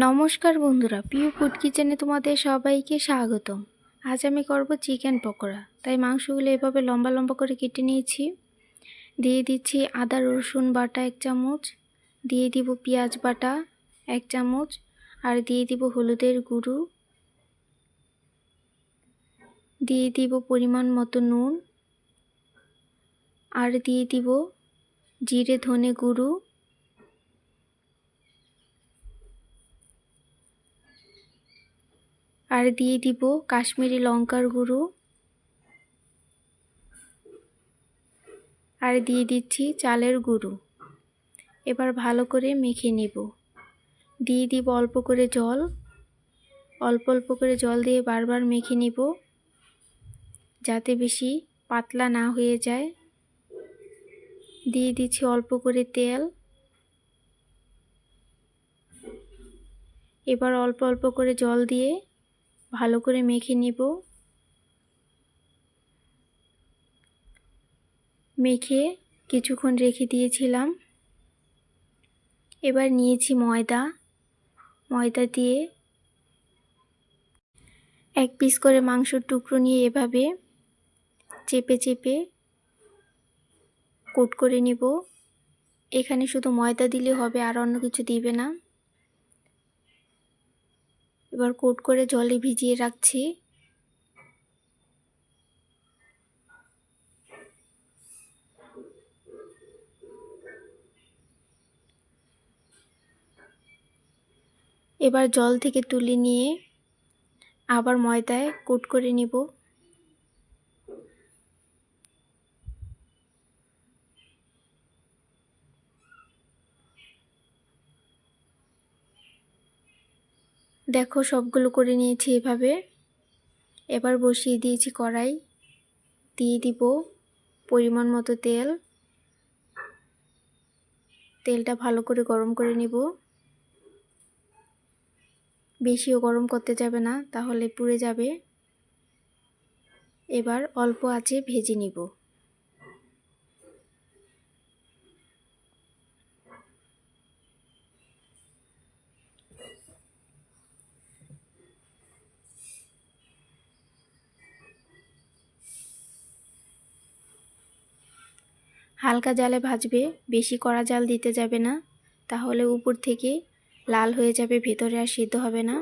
নমস্কার বন্ধুরা পিউ ফুড কিচেনে তোমাদের সবাইকে স্বাগতম। আজ আমি করব চিকেন পকোড়া, তাই মাংসগুলো এভাবে লম্বা লম্বা করে কেটে নিয়েছি। দিয়ে দিচ্ছি আদা, রসুন বাটা এক চামচ, দিয়ে দিব পেঁয়াজ বাটা এক চামচ, আর দিয়ে দিব হলুদের গুঁড়ো। দিয়ে দিব পরিমাণ মতো নুন, আর দিয়ে দিব জিরে ধনে গুঁড়ো। আর দিয়ে দিব কাশ্মীরি লঙ্কার গুঁড়ো। আর দিয়ে দিচ্ছি চালের গুঁড়ো। এবার ভালো করে মেখে নেব। দিয়ে দিব অল্প করে জল। অল্প অল্প করে জল দিয়ে বারবার মেখে নিব। যাতে বেশি পাতলা না হয়ে যায়। দিয়ে দিচ্ছি অল্প করে তেল। এবার অল্প অল্প করে জল দিয়ে ভালো করে মেখে নিব। মেখে কিছুক্ষণ রেখে দিয়েছিলাম। এবার নিয়েছি ময়দা। ময়দা দিয়ে এক পিস করে মাংসর টুকরো নিয়ে এভাবে চেপে চেপে কোট করে নিব। এখানে শুধু ময়দা দিলে হবে, আর অন্য কিছু দিবে না। এবার কোট করে জলে ভিজিয়ে রাখছি। এবার জল থেকে তুলে নিয়ে আবার ময়দায় কোট করে নিব। দেখো, সবগুলো করে নিয়েছি এভাবে। এবার বসিয়ে দিয়েছি কড়াই। দিয়ে দিব পরিমাণ মতো তেল। তেলটা ভালো করে গরম করে নিব। বেশিও গরম করতে যাবে না, তাহলে পুড়ে যাবে। এবার অল্প আছে ভেজে নিব। হালকা জালে ভাজবে, বেশি কড়া জাল দিতে যাবে না। তাহলে উপর থেকে লাল হয়ে যাবে, ভেতরে আর সিদ্ধ হবে না।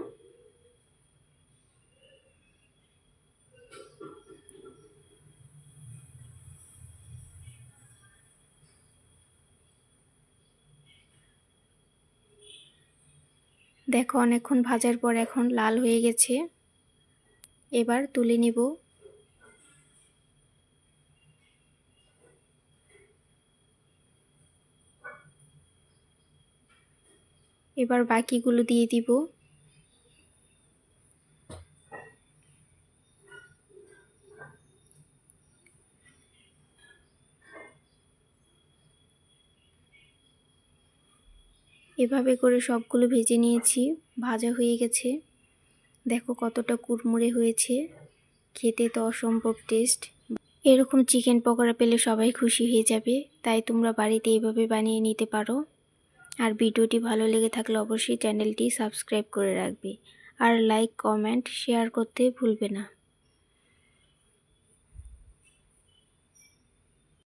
দেখো, অনেকক্ষণ ভাজার পর এখন লাল হয়ে গেছে। এবার তুলে নিব এবার বাকিগুলো দিয়ে দিব। এভাবে করে সবগুলো ভেজে নিয়েছি, ভাজা হয়ে গেছে। দেখো কতটা কুড়মুড়ে হয়েছে, খেতে তো অসম্ভব টেস্ট। এরকম চিকেন পকোড়া পেলে সবাই খুশি হয়ে যাবে, তাই তোমরা বাড়িতে এইভাবে বানিয়ে নিতে পারো। আর ভিডিওটি ভালো লেগে থাকলে অবশ্যই চ্যানেলটি সাবস্ক্রাইব করে রাখবে। আর লাইক, কমেন্ট, শেয়ার করতে ভুলবে না।